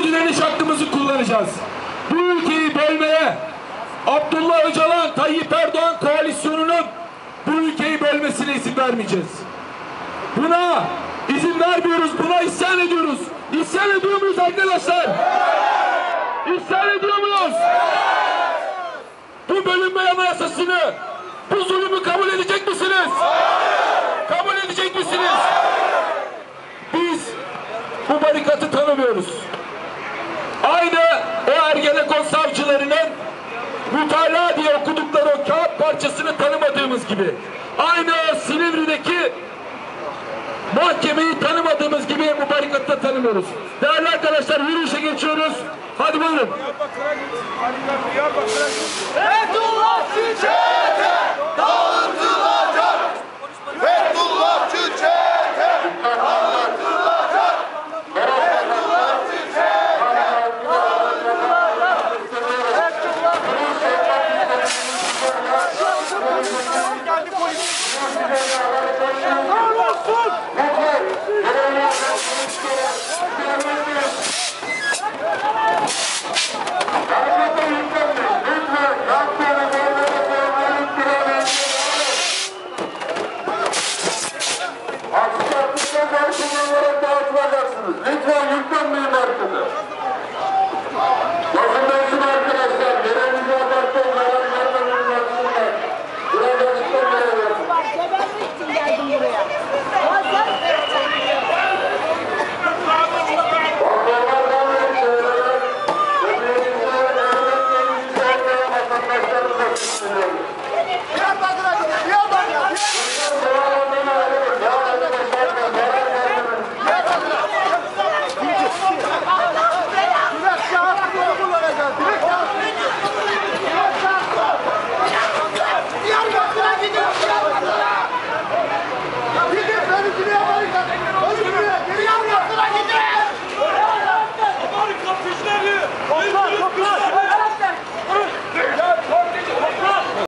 bu direniş hakkımızı kullanacağız. Bu ülkeyi bölmeye Abdullah Öcalan, Tayyip Erdoğan koalisyonunun bu ülkeyi bölmesine izin vermeyeceğiz. Buna izin vermiyoruz, buna isyan ediyoruz. İsyan ediyor muyuz arkadaşlar? İsyan ediyor muyuz? Bu bölünme anayasasını, bu zulmü kabul edecek misiniz? Kabul edecek misiniz? Biz bu barikatı tanımıyoruz. Aynı o Ergenekon savcılarının mütalaa diye okudukları o kağıt parçasını tanımadığımız gibi. Aynı Silivri'deki mahkemeyi tanımadığımız gibi bu barikatı da tanımıyoruz. Değerli arkadaşlar yürüyüşe geçiyoruz. Hadi buyurun. Fethullah Gülen'e Good